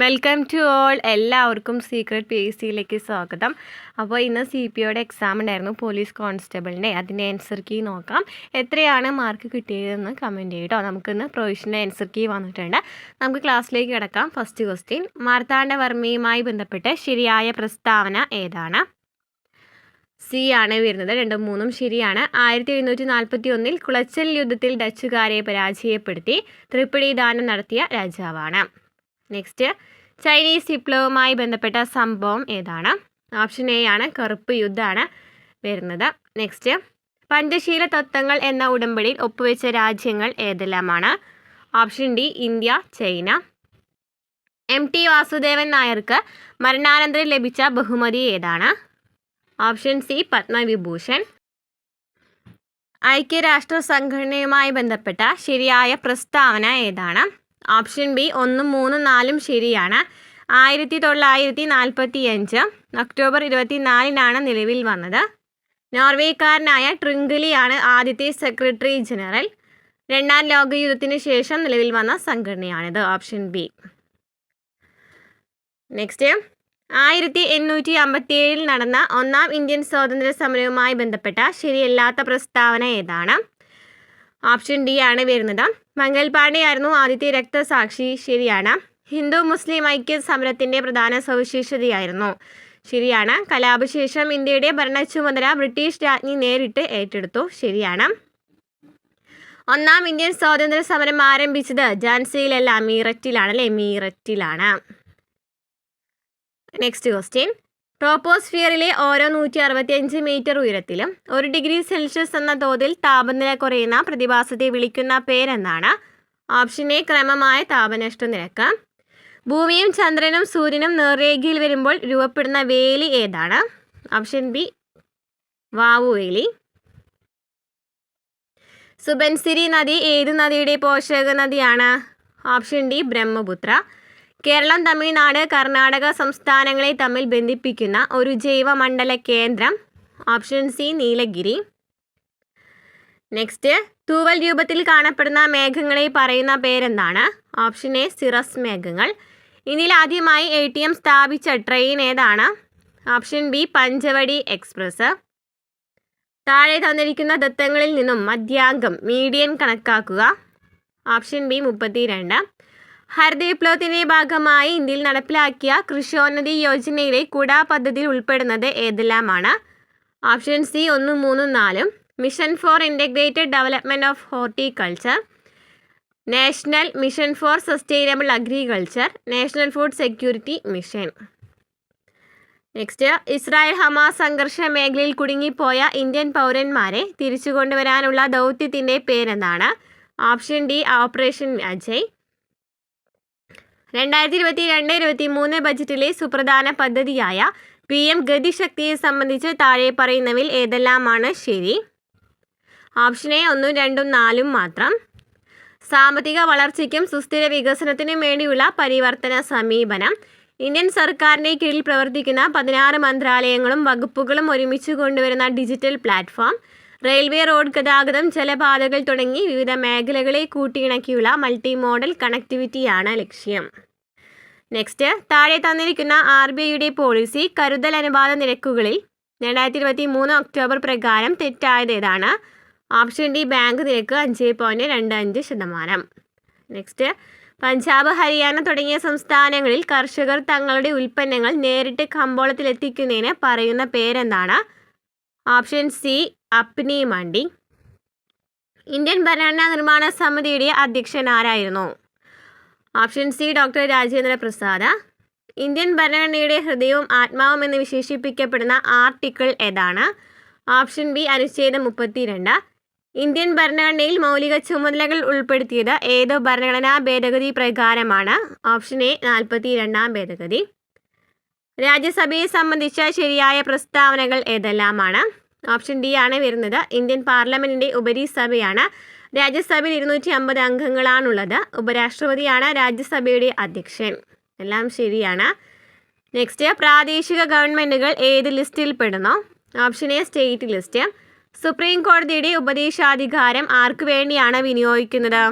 Welcome to all എല്ലാവർക്കും secret P S സിയിലേക്ക് സ്വാഗതം അപ്പോൾ ഇന്ന് സി പി ഒയുടെ എക്സാം ഉണ്ടായിരുന്നു പോലീസ് കോൺസ്റ്റബിളിൻ്റെ അതിൻ്റെ ആൻസർ കീ നോക്കാം എത്രയാണ് മാർക്ക് കിട്ടിയതെന്ന് കമൻറ്റ് ചെയ്യട്ടോ നമുക്കിന്ന് പ്രൊവിഷൻ്റെ ആൻസർ കീ വന്നിട്ടുണ്ട് നമുക്ക് ക്ലാസ്സിലേക്ക് കിടക്കാം ഫസ്റ്റ് ക്വസ്റ്റ്യൻ മാർത്താണ്ഡവർമ്മയുമായി ബന്ധപ്പെട്ട് ശരിയായ പ്രസ്താവന ഏതാണ് സി ആണ് വരുന്നത് രണ്ടും മൂന്നും ശരിയാണ് ആയിരത്തി എഴുന്നൂറ്റി നാൽപ്പത്തി ഒന്നിൽ കുളച്ചൽ യുദ്ധത്തിൽ ഡച്ചുകാരെ പരാജയപ്പെടുത്തി തൃപ്പടി ദാനം നടത്തിയ രാജാവാണ് നെക്സ്റ്റ് ചൈനീസ് വിപ്ലവവുമായി ബന്ധപ്പെട്ട സംഭവം ഏതാണ് ഓപ്ഷൻ എ ആണ് കറുപ്പ് യുദ്ധമാണ് വരുന്നത് നെക്സ്റ്റ് പഞ്ചശീല തത്വങ്ങൾ എന്ന ഉടമ്പടിയിൽ ഒപ്പുവെച്ച രാജ്യങ്ങൾ ഏതെല്ലാമാണ് option D India China M T Vasudevan നായർക്ക് മരണാനന്തരം ലഭിച്ച ബഹുമതി ഏതാണ് ഓപ്ഷൻ സി പത്മവിഭൂഷൺ ഐക്യരാഷ്ട്ര സംഘടനയുമായി ബന്ധപ്പെട്ട ശരിയായ പ്രസ്താവന ഏതാണ് ഓപ്ഷൻ ബി ഒന്നും മൂന്നും നാലും ശരിയാണ് ആയിരത്തി തൊള്ളായിരത്തി നാൽപ്പത്തി അഞ്ച് ഒക്ടോബർ ഇരുപത്തി നാലിനാണ് നിലവിൽ വന്നത് നോർവേക്കാരനായ ട്രിങ്കിലിയാണ് ആദ്യത്തെ സെക്രട്ടറി ജനറൽ രണ്ടാം ലോകയുദ്ധത്തിന് ശേഷം നിലവിൽ വന്ന സംഘടനയാണിത് ഓപ്ഷൻ ബി നെക്സ്റ്റ് ആയിരത്തി എണ്ണൂറ്റി ഏഴിൽ നടന്ന ഒന്നാം ഇന്ത്യൻ സ്വാതന്ത്ര്യ സമരവുമായി ബന്ധപ്പെട്ട ശരിയല്ലാത്ത പ്രസ്താവന ഏതാണ് ഓപ്ഷൻ ഡി ആണ് വരുന്നത് മംഗൽ പാണ്ഡെയായിരുന്നു ആദ്യത്തെ രക്തസാക്ഷി ശരിയാണ് ഹിന്ദു മുസ്ലിം ഐക്യ സമരത്തിൻ്റെ പ്രധാന സവിശേഷതയായിരുന്നു ശരിയാണ് കലാപശേഷം ഇന്ത്യയുടെ ഭരണ ചുമതല ബ്രിട്ടീഷ് രാജ്ഞി നേരിട്ട് ഏറ്റെടുത്തു ശരിയാണ് ഒന്നാം ഇന്ത്യൻ സ്വാതന്ത്ര്യ സമരം ആരംഭിച്ചത് ജാൻസിയിലല്ല മീററ്റിലാണ് അല്ലേ മീററ്റിലാണ് നെക്സ്റ്റ് ക്വസ്റ്റ്യൻ ട്രോപ്പോസ്ഫിയറിലെ ഓരോ നൂറ്റി അറുപത്തിയഞ്ച് മീറ്റർ ഉയരത്തിലും ഒരു ഡിഗ്രി സെൽഷ്യസ് എന്ന തോതിൽ താപനില കുറയുന്ന പ്രതിഭാസത്തെ വിളിക്കുന്ന പേരെന്നാണ് ഓപ്ഷൻ എ ക്രമമായ താപനഷ്ട നിരക്ക് ഭൂമിയും ചന്ദ്രനും സൂര്യനും നേർരേഖയിൽ വരുമ്പോൾ രൂപപ്പെടുന്ന വേലി ഏതാണ് ഓപ്ഷൻ ബി വാവുവേലി സുബൻസിരി നദി ഏത് നദിയുടെ പോഷക നദിയാണ് ഓപ്ഷൻ ഡി ബ്രഹ്മപുത്ര കേരളം തമിഴ്നാട് കർണാടക സംസ്ഥാനങ്ങളെ തമ്മിൽ ബന്ധിപ്പിക്കുന്ന ഒരു ജൈവമണ്ഡല കേന്ദ്രം ഓപ്ഷൻ സി നീലഗിരി നെക്സ്റ്റ് തൂവൽ രൂപത്തിൽ കാണപ്പെടുന്ന മേഘങ്ങളെ പറയുന്ന പേരെന്താണ് ഓപ്ഷൻ എ സിറസ് മേഘങ്ങൾ ഇന്ത്യയിൽ ആദ്യമായി എ ടി എം സ്ഥാപിച്ച ട്രെയിൻ ഏതാണ് ഓപ്ഷൻ ബി പഞ്ചവടി എക്സ്പ്രസ് താഴെ തന്നിരിക്കുന്ന ദത്തങ്ങളിൽ നിന്നും മധ്യാങ്കം മീഡിയൻ കണക്കാക്കുക ഓപ്ഷൻ ബി മുപ്പത്തി രണ്ട് ഹരിത വിപ്ലവത്തിന്റെ ഭാഗമായി ഇന്ത്യയിൽ നടപ്പിലാക്കിയ കൃഷിയോന്നതി യോജനയിലെ കുട പദ്ധതിയിൽ ഉൾപ്പെടുന്നത് ഏതെല്ലാമാണ് ഓപ്ഷൻ സി ഒന്നും മൂന്നും നാലും mission for integrated development of horticulture national mission for sustainable agriculture national food security mission next Israel Hamas സംഘർഷ മേഖലയിൽ കുടുങ്ങിപ്പോയ ഇന്ത്യൻ പൗരന്മാരെ തിരിച്ചു കൊണ്ടുവരാനുള്ള ദൗത്യത്തിൻ്റെ പേരെന്താണ് ഓപ്ഷൻ ഡി ഓപ്പറേഷൻ അജയ് രണ്ടായിരത്തി ഇരുപത്തി രണ്ട് ഇരുപത്തി മൂന്ന് ബജറ്റിലെ സുപ്രധാന പദ്ധതിയായ പി എം ഗതിശക്തിയെ സംബന്ധിച്ച് താഴെ പറയുന്നവയിൽ ഏതെല്ലാമാണ് ശരി ഓപ്ഷൻ എ ഒന്നും രണ്ടും നാലും മാത്രം സാമ്പത്തിക വളർച്ചയ്ക്കും സുസ്ഥിര വികസനത്തിനും വേണ്ടിയുള്ള പരിവർത്തന സമീപനം ഇന്ത്യൻ സർക്കാരിൻ്റെ കീഴിൽ പ്രവർത്തിക്കുന്ന പതിനാറ് മന്ത്രാലയങ്ങളും വകുപ്പുകളും ഒരുമിച്ച് കൊണ്ടുവരുന്ന ഡിജിറ്റൽ പ്ലാറ്റ്ഫോം റെയിൽവേ റോഡ് ഗതാഗതം ജലപാതകൾ തുടങ്ങി വിവിധ മേഖലകളെ കൂട്ടിയിണക്കിയുള്ള മൾട്ടി മോഡൽ കണക്ടിവിറ്റിയാണ് ലക്ഷ്യം നെക്സ്റ്റ് താഴെ തന്നിരിക്കുന്ന ആർ ബി ഐയുടെ പോളിസി കരുതൽ അനുപാത നിരക്കുകളിൽ രണ്ടായിരത്തി ഇരുപത്തി മൂന്ന് ഒക്ടോബർ പ്രകാരം തെറ്റായത് ഏതാണ് ഓപ്ഷൻ ഡി ബാങ്ക് നിരക്ക് അഞ്ച് പോയിൻറ്റ് രണ്ട് അഞ്ച് ശതമാനം നെക്സ്റ്റ് പഞ്ചാബ് ഹരിയാന തുടങ്ങിയ സംസ്ഥാനങ്ങളിൽ കർഷകർ തങ്ങളുടെ ഉൽപ്പന്നങ്ങൾ നേരിട്ട് കമ്പോളത്തിലെത്തിക്കുന്നതിന് പറയുന്ന പേരെന്താണ് ഓപ്ഷൻ സി അപ്നി മണ്ടി ഇന്ത്യൻ ഭരണ നിർമ്മാണ സമിതിയുടെ അധ്യക്ഷൻ ആരായിരുന്നു ഓപ്ഷൻ സി ഡോക്ടർ രാജേന്ദ്ര പ്രസാദ ഇന്ത്യൻ ഭരണഘടനയുടെ ഹൃദയവും ആത്മാവും എന്ന് വിശേഷിപ്പിക്കപ്പെടുന്ന ആർട്ടിക്കിൾ ഏതാണ് ഓപ്ഷൻ ബി അനുച്ഛേദം മുപ്പത്തിരണ്ട് ഇന്ത്യൻ ഭരണഘടനയിൽ മൗലിക ചുമതലകൾ ഉൾപ്പെടുത്തിയത് ഏതോ ഭരണഘടനാ ഭേദഗതി പ്രകാരമാണ് ഓപ്ഷൻ എ നാൽപ്പത്തി രണ്ടാം ഭേദഗതി രാജ്യസഭയെ സംബന്ധിച്ച ശരിയായ പ്രസ്താവനകൾ ഏതെല്ലാമാണ് ഓപ്ഷൻ ഡി ആണ് വരുന്നത് ഇന്ത്യൻ പാർലമെൻറ്റിൻ്റെ ഉപരിസഭയാണ് രാജ്യസഭയിൽ ഇരുന്നൂറ്റി അമ്പത് അംഗങ്ങളാണുള്ളത് ഉപരാഷ്ട്രപതിയാണ് രാജ്യസഭയുടെ അധ്യക്ഷൻ എല്ലാം ശരിയാണ് നെക്സ്റ്റ് പ്രാദേശിക ഗവൺമെൻറ്റുകൾ ഏത് ലിസ്റ്റിൽ പെടുന്നു option A state list supreme കോടതിയുടെ ഉപദേശാധികാരം ആർക്ക് വേണ്ടിയാണ് വിനിയോഗിക്കുന്നത്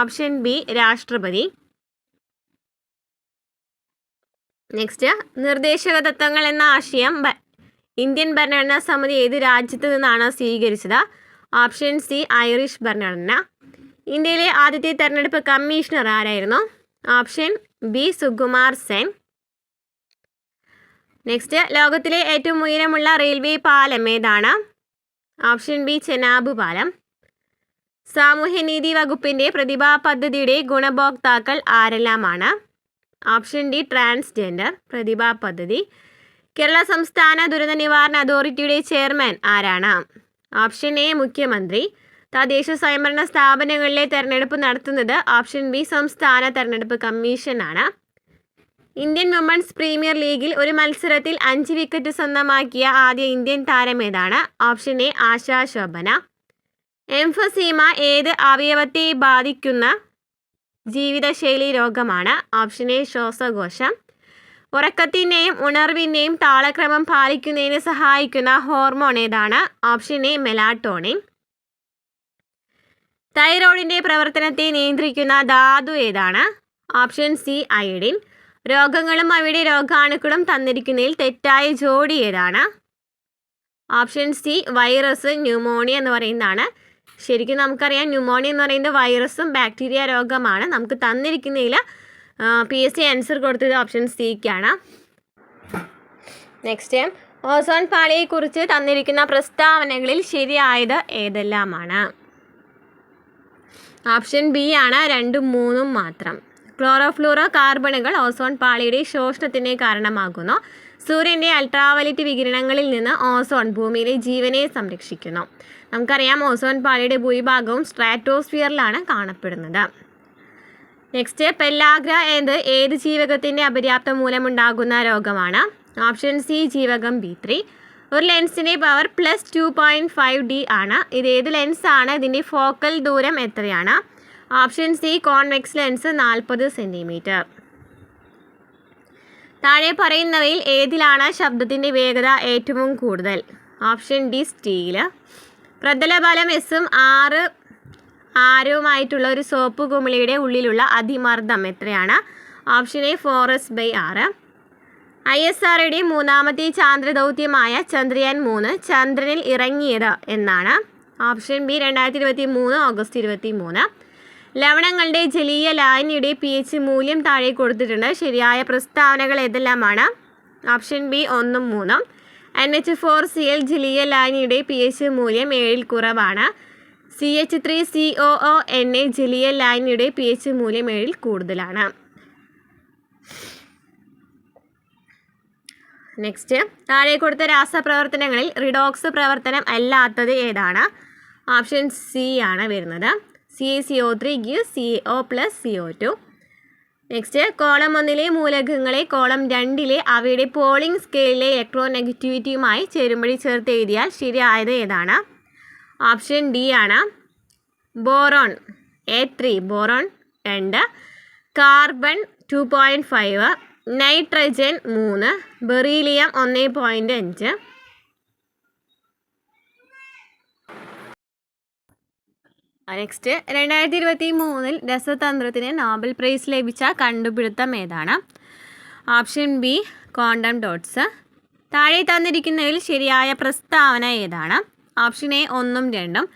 ഓപ്ഷൻ ബി രാഷ്ട്രപതി നെക്സ്റ്റ് നിർദ്ദേശക തത്വങ്ങൾ എന്ന ആശയം ഇന്ത്യൻ ഭരണഘടനാ സമിതി ഏത് രാജ്യത്തു നിന്നാണ് സ്വീകരിച്ചത് ഓപ്ഷൻ സി ഐറിഷ് ഭരണഘടന ഇന്ത്യയിലെ ആദ്യത്തെ തെരഞ്ഞെടുപ്പ് കമ്മീഷണർ ആരായിരുന്നു option B Sukumar Sen next ലോകത്തിലെ ഏറ്റവും ഉയരമുള്ള റെയിൽവേ പാലം ഏതാണ് ഓപ്ഷൻ ബി ചെനാബ് പാലം സാമൂഹ്യനീതി വകുപ്പിൻ്റെ പ്രതിഭാ പദ്ധതിയുടെ ഗുണഭോക്താക്കൾ ആരെല്ലാമാണ് ഓപ്ഷൻ ഡി ട്രാൻസ്ജെൻഡർ പ്രതിഭാ പദ്ധതി കേരള സംസ്ഥാന ദുരന്ത നിവാരണ അതോറിറ്റിയുടെ ചെയർമാൻ ആരാണ് ഓപ്ഷൻ എ മുഖ്യമന്ത്രി തദ്ദേശ സ്വയംഭരണ സ്ഥാപനങ്ങളിലെ തെരഞ്ഞെടുപ്പ് നടത്തുന്നത് ഓപ്ഷൻ ബി സംസ്ഥാന തെരഞ്ഞെടുപ്പ് കമ്മീഷനാണ് ഇന്ത്യൻ വുമൺസ് പ്രീമിയർ ലീഗിൽ ഒരു മത്സരത്തിൽ അഞ്ച് വിക്കറ്റ് സ്വന്തമാക്കിയ ആദ്യ ഇന്ത്യൻ താരം ഏതാണ് option A Asha Shobhana emphysema ഏത് അവയവത്തെ ബാധിക്കുന്ന ജീവിതശൈലി രോഗമാണ് ഓപ്ഷൻ എ ശ്വാസകോശം ഉറക്കത്തിൻ്റെയും ഉണർവിൻ്റെയും താളക്രമം പാലിക്കുന്നതിന് സഹായിക്കുന്ന ഹോർമോൺ ഏതാണ് ഓപ്ഷൻ എ മെലാട്ടോണിൻ തൈറോയിഡിൻ്റെ പ്രവർത്തനത്തെ നിയന്ത്രിക്കുന്ന ധാതു ഏതാണ് ഓപ്ഷൻ സി അയഡിൻ രോഗങ്ങളും അവയുടെ രോഗാണുക്കളും തന്നിരിക്കുന്നതിൽ തെറ്റായ ജോഡി ഏതാണ് ഓപ്ഷൻ സി വൈറസ് ന്യൂമോണിയ എന്ന് പറയുന്നതാണ് ശരിക്കും നമുക്കറിയാം ന്യൂമോണിയ എന്ന് പറയുന്നത് വൈറസും ബാക്ടീരിയ രോഗമാണ് നമുക്ക് തന്നിരിക്കുന്നതിൽ പി എസ് സി ആൻസർ കൊടുത്തത് ഓപ്ഷൻ സിക്കാണ് നെക്സ്റ്റ് ഓസോൺ പാളിയെക്കുറിച്ച് തന്നിരിക്കുന്ന പ്രസ്താവനകളിൽ ശരിയായത് ഏതെല്ലാമാണ് ഓപ്ഷൻ ബി ആണ് രണ്ടും മൂന്നും മാത്രം ക്ലോറോഫ്ലൂറോ കാർബണുകൾ ഓസോൺ പാളിയുടെ ശോഷണത്തിന് കാരണമാകുന്നു സൂര്യൻ്റെ അൾട്രാവലറ്റ് വികിരണങ്ങളിൽ നിന്ന് ഓസോൺ ഭൂമിയിലെ ജീവനെ സംരക്ഷിക്കുന്നു നമുക്കറിയാം ഓസോൺ പാളിയുടെ ഭൂരിഭാഗവും സ്ട്രാറ്റോസ്ഫിയറിലാണ് കാണപ്പെടുന്നത് നെക്സ്റ്റ് പെല്ലാഗ്ര എന്നത് ഏത് ജീവകത്തിൻ്റെ അപര്യാപ്തം മൂലമുണ്ടാകുന്ന രോഗമാണ് ഓപ്ഷൻ സി ജീവകം ബി ത്രീ ഒരു ലെൻസിൻ്റെ power plus two point five D ആണ് ഇത് ഏത് ലെൻസാണ് ഇതിൻ്റെ ഫോക്കൽ ദൂരം എത്രയാണ് ഓപ്ഷൻ സി കോൺവെക്സ് ലെൻസ് നാൽപ്പത് സെൻറ്റിമീറ്റർ താഴെ പറയുന്നവയിൽ ഏതിലാണ് ശബ്ദത്തിൻ്റെ വേഗത ഏറ്റവും കൂടുതൽ ഓപ്ഷൻ ഡി സ്റ്റീൽ പ്രതലബലം എസും ആറ് ആരവുമായിട്ടുള്ള ഒരു സോപ്പ് കുമിളിയുടെ ഉള്ളിലുള്ള അതിമർദ്ദം എത്രയാണ് option A four S by ആറ് ഐ എസ് ആർഒയുടെ മൂന്നാമത്തെ ചാന്ദ്രദൗത്യമായ ചന്ദ്രയാൻ മൂന്ന് ചന്ദ്രനിൽ ഇറങ്ങിയത് എന്നാണ് ഓപ്ഷൻ ബി രണ്ടായിരത്തി ഇരുപത്തി മൂന്ന് ഓഗസ്റ്റ് ഇരുപത്തി മൂന്ന് ലവണങ്ങളുടെ ജലീയ ലായനിയുടെ പി എച്ച് മൂല്യം താഴെ കൊടുത്തിട്ടുണ്ട് ശരിയായ പ്രസ്താവനകൾ ഏതെല്ലാമാണ് ഓപ്ഷൻ ബി ഒന്നും മൂന്നും N H four C L ജലീയ ലായനിയുടെ പി എച്ച് മൂല്യം ഏഴിൽ കുറവാണ് C H three C O O N A ജലിയ ലൈനിയുടെ പി എച്ച് മൂല്യം ഏഴിൽ കൂടുതലാണ് നെക്സ്റ്റ് താഴെ കൊടുത്ത രാസപ്രവർത്തനങ്ങളിൽ റിഡോക്സ് പ്രവർത്തനം അല്ലാത്തത് ഏതാണ് ഓപ്ഷൻ സി ആണ് വരുന്നത് C A C O three give C O plus C O two next column ഒന്നിലെ മൂലകങ്ങളെ കോളം രണ്ടിലെ അവയുടെ പോളിംഗ് സ്കെയിലിലെ ഇലക്ട്രോ നെഗറ്റിവിറ്റിയുമായി ചേരുമ്പടി ചേർത്ത് എഴുതിയാൽ ശരിയായത് ഏതാണ് ഓപ്ഷൻ ഡി ആണ് ബോറോൺ എ ത്രീ ബോറോൺ രണ്ട് carbon two point five nitrogen മൂന്ന് ബെറീലിയം ഒന്ന് പോയിൻറ്റ് അഞ്ച് നെക്സ്റ്റ് രണ്ടായിരത്തി ഇരുപത്തി മൂന്നിൽ രസതന്ത്രത്തിന് നോബൽ പ്രൈസ് ലഭിച്ച കണ്ടുപിടുത്തം ഏതാണ് ഓപ്ഷൻ ബി കോണ്ടം ഡോട്ട്സ് താഴെ തന്നിരിക്കുന്നതിൽ ശരിയായ പ്രസ്താവന ഏതാണ് ഓപ്ഷൻ എ ഒന്നും രണ്ടും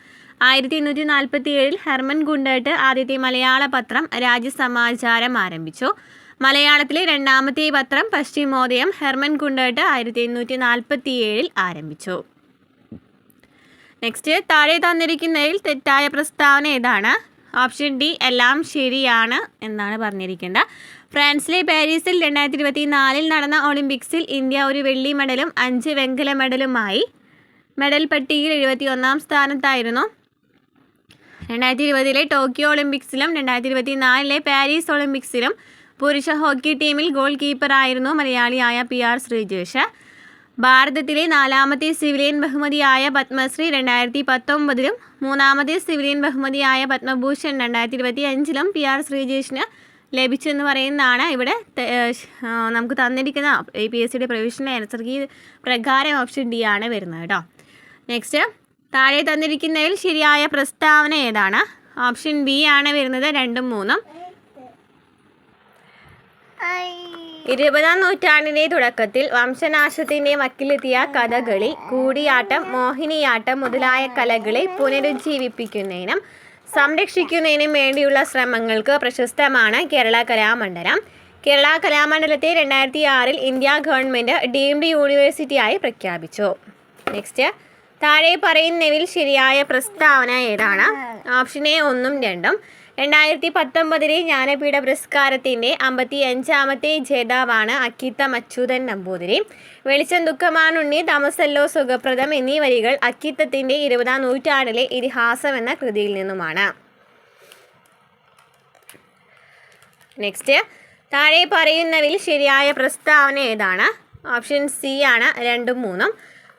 ആയിരത്തി എണ്ണൂറ്റി നാൽപ്പത്തി ഏഴിൽ ഹെർമൻ ഗുണ്ടേട്ട് ആദ്യത്തെ മലയാള പത്രം രാജ്യസമാചാരം ആരംഭിച്ചു മലയാളത്തിലെ രണ്ടാമത്തെ പത്രം പശ്ചിമോദയം ഹെർമൻ ഗുണ്ടേട്ട് ആയിരത്തി എണ്ണൂറ്റി നാൽപ്പത്തി ഏഴിൽ ആരംഭിച്ചു നെക്സ്റ്റ് താഴെ തന്നിരിക്കുന്നതിൽ തെറ്റായ പ്രസ്താവന ഏതാണ് ഓപ്ഷൻ ഡി എല്ലാം ശരിയാണ് എന്നാണ് പറഞ്ഞിരിക്കേണ്ടത് ഫ്രാൻസിലെ പാരീസിൽ രണ്ടായിരത്തി ഇരുപത്തി നാലിൽ നടന്ന ഒളിമ്പിക്സിൽ ഇന്ത്യ ഒരു വെള്ളി മെഡലും അഞ്ച് വെങ്കല മെഡലുമായി മെഡൽ പട്ടികയിൽ എഴുപത്തി ഒന്നാം സ്ഥാനത്തായിരുന്നു രണ്ടായിരത്തി ഇരുപതിലെ ടോക്കിയോ ഒളിമ്പിക്സിലും രണ്ടായിരത്തി ഇരുപത്തി നാലിലെ പാരീസ് ഒളിമ്പിക്സിലും പുരുഷ ഹോക്കി ടീമിൽ ഗോൾ കീപ്പറായിരുന്നു മലയാളിയായ പി ആർ ശ്രീജേഷ് ഭാരതത്തിലെ നാലാമത്തെ സിവിലിയൻ ബഹുമതിയായ പത്മശ്രീ രണ്ടായിരത്തി പത്തൊമ്പതിലും മൂന്നാമത്തെ സിവിലിയൻ ബഹുമതിയായ പത്മഭൂഷൺ രണ്ടായിരത്തി ഇരുപത്തി അഞ്ചിലും പി ആർ ശ്രീജേഷിന് ലഭിച്ചെന്ന് പറയുന്നതാണ് ഇവിടെ നമുക്ക് തന്നിരിക്കുന്ന എ പി എസ് സിയുടെ പ്രൊവിഷണൽ ആൻസർ കീ പ്രകാരം ഓപ്ഷൻ ഡി ആണ് വരുന്നത് കേട്ടോ നെക്സ്റ്റ് താഴെ തന്നിരിക്കുന്നതിൽ ശരിയായ പ്രസ്താവന ഏതാണ് ഓപ്ഷൻ ബി ആണ് വരുന്നത് രണ്ടും മൂന്നും ഇരുപതാം നൂറ്റാണ്ടിൻ്റെ തുടക്കത്തിൽ വംശനാശത്തിൻ്റെ വക്കിലെത്തിയ കഥകളി കൂടിയാട്ടം മോഹിനിയാട്ടം മുതലായ കലകളെ പുനരുജ്ജീവിപ്പിക്കുന്നതിനും സംരക്ഷിക്കുന്നതിനും വേണ്ടിയുള്ള ശ്രമങ്ങൾക്ക് പ്രശസ്തമാണ് കേരള കലാമണ്ഡലം കേരള കലാമണ്ഡലത്തെ രണ്ടായിരത്തി ആറിൽ ഇന്ത്യ ഗവൺമെൻറ് ഡീംഡ് യൂണിവേഴ്സിറ്റിയായി പ്രഖ്യാപിച്ചു നെക്സ്റ്റ് താഴെ പറയുന്നവിൽ ശരിയായ പ്രസ്താവന ഏതാണ് ഓപ്ഷൻ എ ഒന്നും രണ്ടും രണ്ടായിരത്തി പത്തൊമ്പതിലെ ജ്ഞാനപീഠ പുരസ്കാരത്തിൻ്റെ അമ്പത്തി അഞ്ചാമത്തെ ജേതാവാണ് അക്കിത്ത അച്യുതൻ നമ്പൂതിരി വെളിച്ചം ദുഃഖമാണുണ്ണി തമസല്ലോ സുഖപ്രദം എന്നീ വരികൾ അക്കിത്തത്തിൻ്റെ ഇരുപതാം നൂറ്റാണ്ടിലെ ഇതിഹാസം എന്ന കൃതിയിൽ നിന്നുമാണ് നെക്സ്റ്റ് താഴെ പറയുന്നവിൽ ശരിയായ പ്രസ്താവന ഏതാണ് ഓപ്ഷൻ സി ആണ് രണ്ടും മൂന്നും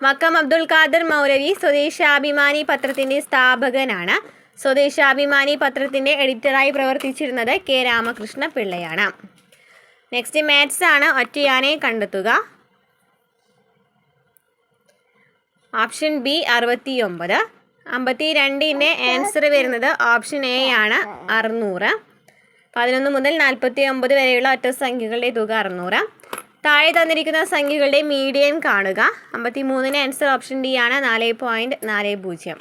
മക്കം അബ്ദുൽ ഖാദർ മൗലവി സ്വദേശാഭിമാനി പത്രത്തിൻ്റെ സ്ഥാപകനാണ് സ്വദേശാഭിമാനി പത്രത്തിൻ്റെ എഡിറ്ററായി പ്രവർത്തിച്ചിരുന്നത് കെ രാമകൃഷ്ണ പിള്ളയാണ് നെക്സ്റ്റ് മാത്സ് ആണ് ഒറ്റയാനെ കണ്ടെത്തുക ഓപ്ഷൻ ബി അറുപത്തി ഒമ്പത് അമ്പത്തി രണ്ടിൻ്റെ ആൻസർ വരുന്നത് ഓപ്ഷൻ എ ആണ് അറുന്നൂറ് പതിനൊന്ന് മുതൽ നാൽപ്പത്തി ഒമ്പത് വരെയുള്ള ഒറ്റ സംഖ്യകളുടെ തുക അറുന്നൂറ് താഴെ തന്നിരിക്കുന്ന സംഖ്യകളുടെ മീഡിയൻ കാണുക അമ്പത്തി മൂന്നിന് ആൻസർ ഓപ്ഷൻ ഡി ആണ് നാല് പോയിൻറ്റ് നാല് പൂജ്യം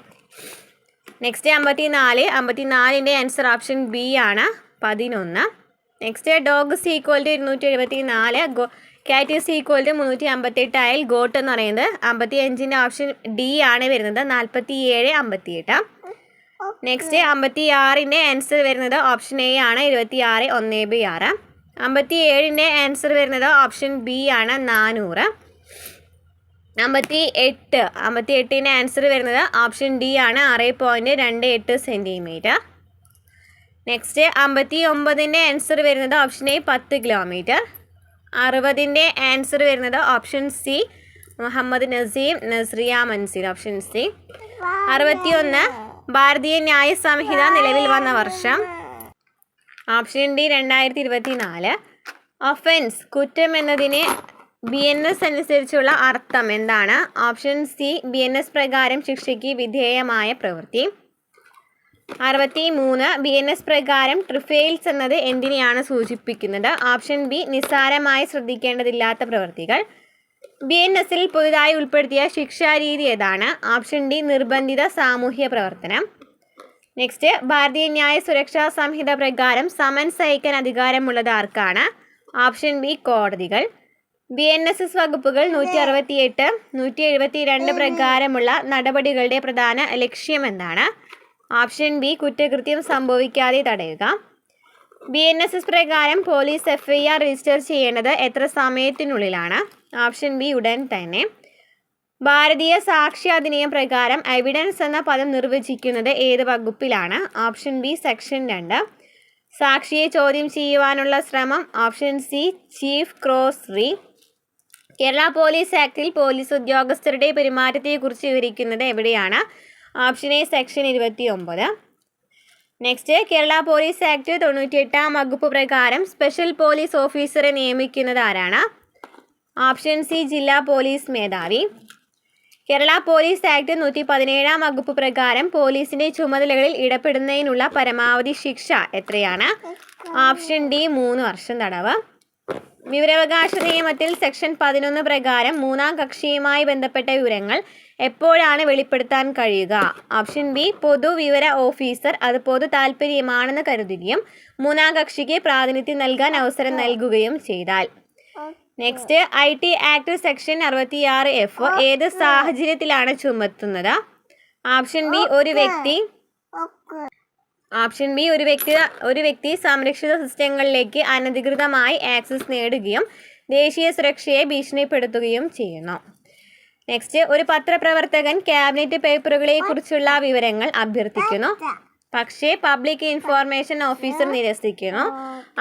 നെക്സ്റ്റ് അമ്പത്തി നാല് അമ്പത്തി നാലിൻ്റെ ആൻസർ ഓപ്ഷൻ ബി ആണ് പതിനൊന്ന് next log C equal to ഇരുന്നൂറ്റി എഴുപത്തി നാല് ഗോ കാറ്റ് സി ഈക്വൽ ടു മുന്നൂറ്റി അമ്പത്തെട്ട് ആയാൽ ഗോട്ട് എന്ന് പറയുന്നത് അമ്പത്തി അഞ്ചിൻ്റെ ഓപ്ഷൻ ഡി ആണ് വരുന്നത് നാൽപ്പത്തി ഏഴ് അമ്പത്തി എട്ട് നെക്സ്റ്റ് അമ്പത്തി ആറിൻ്റെ ആൻസർ വരുന്നത് ഓപ്ഷൻ എ ആണ് ഇരുപത്തി ആറ് ഒന്ന് ബി ആറ് അമ്പത്തി ഏഴിൻ്റെ ആൻസർ വരുന്നത് ഓപ്ഷൻ ബി ആണ് നാനൂറ് അമ്പത്തി എട്ട് അമ്പത്തി എട്ടിൻ്റെ ആൻസർ വരുന്നത് ഓപ്ഷൻ ഡി ആണ് ആറ് പോയിൻറ്റ് രണ്ട് എട്ട് സെൻറ്റിമീറ്റർ നെക്സ്റ്റ് അമ്പത്തി ഒമ്പതിൻ്റെ ആൻസർ വരുന്നത് ഓപ്ഷൻ എ പത്ത് കിലോമീറ്റർ അറുപതിൻ്റെ ആൻസർ വരുന്നത് option C Muhammad Naseem Nazriya Manseer option C അറുപത്തി ഒന്ന് ഭാരതീയ ന്യായ സംഹിത നിലവിൽ വന്ന വർഷം ഓപ്ഷൻ ഡി രണ്ടായിരത്തി ഇരുപത്തി നാല് ഒഫൻസ് കുറ്റം എന്നതിനെ ബി എൻ എസ് അനുസരിച്ചുള്ള അർത്ഥം എന്താണ് option C B N S പ്രകാരം ശിക്ഷയ്ക്ക് വിധേയമായ പ്രവൃത്തി അറുപത്തി മൂന്ന് ബി എൻ എസ് പ്രകാരം ട്രിഫെയിൽസ് എന്നത് എന്തിനെയാണ് സൂചിപ്പിക്കുന്നത് ഓപ്ഷൻ ബി നിസ്സാരമായി ശ്രദ്ധിക്കേണ്ടതില്ലാത്ത പ്രവൃത്തികൾ ബി എൻ എസിൽ പുതുതായി ഉൾപ്പെടുത്തിയ ശിക്ഷാരീതി ഏതാണ് ഓപ്ഷൻ ഡി നിർബന്ധിത സാമൂഹ്യ പ്രവർത്തനം നെക്സ്റ്റ് ഭാരതീയ ന്യായ സുരക്ഷാ സംഹിത പ്രകാരം സമൻസ് അയക്കാൻ അധികാരമുള്ളത് ആർക്കാണ് ഓപ്ഷൻ ബി കോടതികൾ ബി എൻ എസ് എസ് വകുപ്പുകൾ നൂറ്റി എട്ട് നൂറ്റി എഴുപത്തി രണ്ട് പ്രകാരമുള്ള നടപടികളുടെ പ്രധാന ലക്ഷ്യം എന്താണ് ഓപ്ഷൻ ബി കുറ്റകൃത്യം സംഭവിക്കാതെ തടയുക ബി എൻ എസ് എസ് പ്രകാരം police F I R register ചെയ്യേണ്ടത് എത്ര സമയത്തിനുള്ളിലാണ് ഓപ്ഷൻ ബി ഉടൻ തന്നെ ഭാരതീയ അധിനിയം പ്രകാരം എവിഡൻസ് എന്ന പദം നിർവചിക്കുന്നത് ഏത് വകുപ്പിലാണ് ഓപ്ഷൻ ബി സെക്ഷൻ രണ്ട് സാക്ഷിയെ ചോദ്യം ചെയ്യുവാനുള്ള ശ്രമം option C chief cross Kerala police ആക്ടിൽ police ഉദ്യോഗസ്ഥരുടെ പെരുമാറ്റത്തെക്കുറിച്ച് വിവരിക്കുന്നത് എവിടെയാണ് ഓപ്ഷൻ എ സെക്ഷൻ ഇരുപത്തി ഒമ്പത് നെക്സ്റ്റ് കേരള പോലീസ് ആക്ട് എട്ടാം വകുപ്പ് പ്രകാരം സ്പെഷ്യൽ പോലീസ് ഓഫീസറെ നിയമിക്കുന്നത് ആരാണ് ഓപ്ഷൻ സി ജില്ലാ പോലീസ് മേധാവി കേരള പോലീസ് ആക്ട് നൂറ്റി പതിനേഴാം വകുപ്പ് പ്രകാരം പോലീസിന്റെ ചുമതലകളിൽ ഇടപെടുന്നതിനുള്ള പരമാവധി ശിക്ഷ എത്രയാണ് ഓപ്ഷൻ ഡി മൂന്ന് വർഷം തടവ് വിവരാവകാശ നിയമത്തിൽ സെക്ഷൻ പതിനൊന്ന് പ്രകാരം മൂന്നാം കക്ഷിയുമായി ബന്ധപ്പെട്ട വിവരങ്ങൾ എപ്പോഴാണ് വെളിപ്പെടുത്താൻ കഴിയുക ഓപ്ഷൻ ബി പൊതുവിവര ഓഫീസർ അത് പൊതു താല്പര്യമാണെന്ന് കരുതുകയും മൂന്നാം കക്ഷിക്ക് പ്രാതിനിധ്യം നൽകാൻ അവസരം നൽകുകയും ചെയ്താൽ next I T act section ആറ് എഫ് ഏത് സാഹചര്യത്തിലാണ് ചുമത്തുന്നത് ഓപ്ഷൻ ബി ഒരു വ്യക്തി ഓപ്ഷൻ ബി ഒരു വ്യക്തി ഒരു വ്യക്തി സംരക്ഷിത സിസ്റ്റങ്ങളിലേക്ക് അനധികൃതമായി ആക്സസ് നേടുകയും ദേശീയ സുരക്ഷയെ ഭീഷണിപ്പെടുത്തുകയും ചെയ്യുന്നു നെക്സ്റ്റ് ഒരു പത്രപ്രവർത്തകൻ ക്യാബിനറ്റ് പേപ്പറുകളെക്കുറിച്ചുള്ള വിവരങ്ങൾ അഭ്യർത്ഥിക്കുന്നു പക്ഷേ പബ്ലിക് ഇൻഫോർമേഷൻ ഓഫീസർ നിരസിക്കുന്നു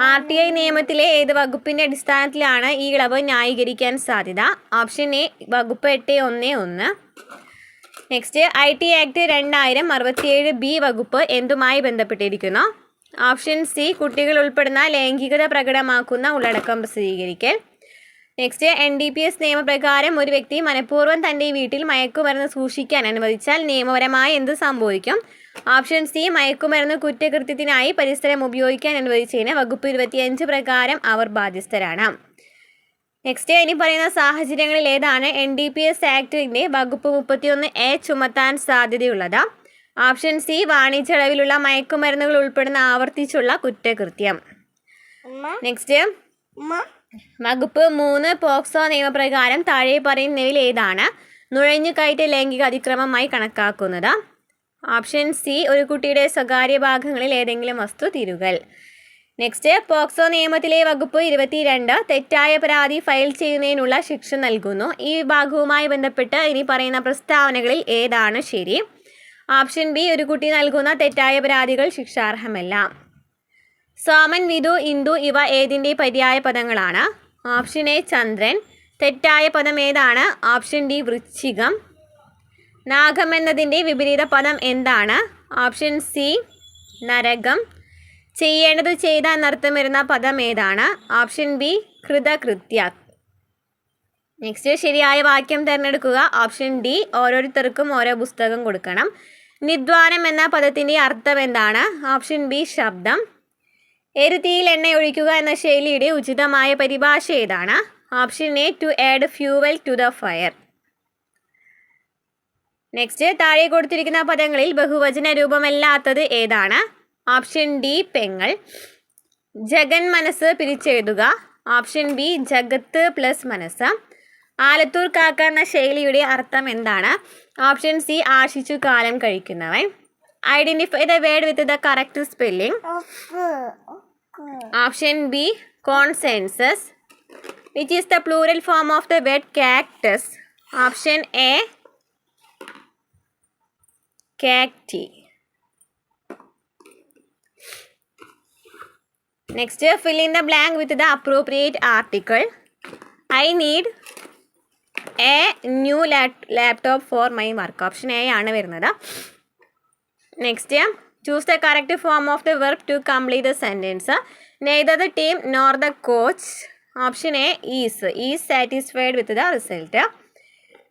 ആർ ടി ഐ നിയമത്തിലെ ഏത് വകുപ്പിന്റെ അടിസ്ഥാനത്തിലാണ് ഈ ഇളവ് ന്യായീകരിക്കാൻ സാധ്യത ഓപ്ഷൻ എ വകുപ്പ് എട്ട് ഒന്ന് ഒന്ന് നെക്സ്റ്റ് ഐ ടി ആക്ട് രണ്ടായിരം അറുപത്തിയേഴ് ബി വകുപ്പ് എന്തുമായി ബന്ധപ്പെട്ടിരിക്കുന്നു ഓപ്ഷൻ സി കുട്ടികൾ ഉൾപ്പെടുന്ന ലൈംഗികത പ്രകടമാക്കുന്ന ഉള്ളടക്കം പ്രസിദ്ധീകരിക്കൽ next N D P S നിയമപ്രകാരം ഒരു വ്യക്തി മനഃപൂർവ്വം തൻ്റെ വീട്ടിൽ മയക്കുമരുന്ന് സൂക്ഷിക്കാൻ അനുവദിച്ചാൽ നിയമപരമായി എന്ത് സംഭവിക്കും ഓപ്ഷൻ സി മയക്കുമരുന്ന് കുറ്റകൃത്യത്തിനായി പരിസരം ഉപയോഗിക്കാൻ അനുവദിച്ചതിന് വകുപ്പ് ഇരുപത്തിയഞ്ച് പ്രകാരം അവർ ബാധ്യസ്ഥരാണ് നെക്സ്റ്റ് ഇനി പറയുന്ന സാഹചര്യങ്ങളിൽ ഏതാണ് എൻ ഡി പി എസ് ആക്ടിൻ്റെ വകുപ്പ് മുപ്പത്തിയൊന്ന് എ ചുമത്താൻ സാധ്യതയുള്ളത് ഓപ്ഷൻ സി വാണിജ്യളവിലുള്ള മയക്കുമരുന്നുകൾ ഉൾപ്പെടുന്ന ആവർത്തിച്ചുള്ള കുറ്റകൃത്യം നെക്സ്റ്റ് വകുപ്പ് മൂന്ന് പോക്സോ നിയമപ്രകാരം താഴെ പറയുന്നവയിൽ ഏതാണ് കയറ്റ ലൈംഗിക അതിക്രമമായി കണക്കാക്കുന്നത് ഓപ്ഷൻ സി ഒരു കുട്ടിയുടെ സ്വകാര്യ ഭാഗങ്ങളിൽ ഏതെങ്കിലും വസ്തു തിരുകൽ നെക്സ്റ്റ് പോക്സോ നിയമത്തിലെ വകുപ്പ് ഇരുപത്തിരണ്ട് തെറ്റായ പരാതി ഫയൽ ചെയ്യുന്നതിനുള്ള ശിക്ഷ നൽകുന്നു ഈ വിഭാഗവുമായി ബന്ധപ്പെട്ട് ഇനി പറയുന്ന പ്രസ്താവനകളിൽ ഏതാണ് ശരി ഓപ്ഷൻ ബി ഒരു കുട്ടി നൽകുന്ന തെറ്റായ പരാതികൾ ശിക്ഷാർഹമല്ല സോമൻ വിധു ഇന്ദു ഇവ ഏതിൻ്റെ പര്യായ പദങ്ങളാണ് ഓപ്ഷൻ എ ചന്ദ്രൻ തെറ്റായ പദം ഏതാണ് ഓപ്ഷൻ ഡി വൃശ്ചികം നാഗം എന്നതിൻ്റെ വിപരീത പദം എന്താണ് ഓപ്ഷൻ സി നരകം ചെയ്യേണ്ടത് ചെയ്ത എന്നർത്ഥം വരുന്ന പദം ഏതാണ് ഓപ്ഷൻ ബി കൃതകൃത്യ നെക്സ്റ്റ് ശരിയായ വാക്യം തിരഞ്ഞെടുക്കുക ഓപ്ഷൻ ഡി ഓരോരുത്തർക്കും ഓരോ പുസ്തകം കൊടുക്കണം നിദ്വാനം എന്ന പദത്തിൻ്റെ അർത്ഥം എന്താണ് ഓപ്ഷൻ ബി ശബ്ദം എരുതിയിൽ എണ്ണ ഒഴിക്കുക എന്ന ശൈലിയുടെ ഉചിതമായ പരിഭാഷ ഏതാണ് option A to add fuel to the fire next താഴെ കൊടുത്തിരിക്കുന്ന പദങ്ങളിൽ ബഹുവചന രൂപമല്ലാത്തത് ഏതാണ് ഓപ്ഷൻ ഡി പെങ്ങൾ ജഗൻ മനസ്സ് പിരിച്ചെഴുതുക ഓപ്ഷൻ ബി ജഗത്ത് പ്ലസ് മനസ്സ് ആലത്തൂർ കാക്ക എന്ന ശൈലിയുടെ അർത്ഥം എന്താണ് ഓപ്ഷൻ സി ആശിച്ചു കാലം കഴിക്കുന്നവൻ identify the word with the correct spelling option B consensus which is the plural form of the word cactus option A cacti next fill in the blank with the appropriate article I need a new lap laptop for my work option A ആണ് വരുന്നത് Next, choose the correct form of the verb to complete the sentence. Neither the team nor the coach. Option A is satisfied with the result.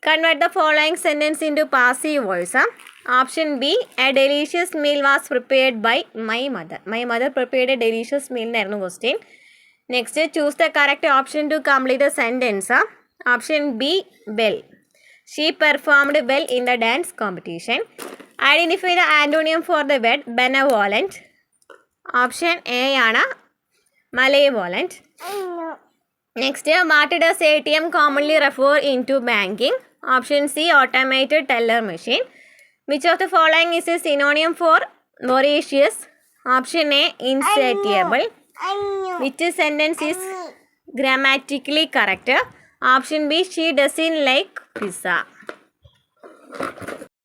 Convert the following sentence into passive voice. Option B, a delicious meal was prepared by my mother. My mother prepared a delicious meal. Next, choose the correct option to complete the sentence. Option B, well. She performed well in the dance competition. Identify the antonym for the word benevolent. Option A is malevolent. Next, Martidus ATM commonly referred into banking. Option C, automated teller machine. Which of the following is a synonym for voracious? Option A, insatiable. Which sentence is grammatically correct? Option B, she doesn't like pizza.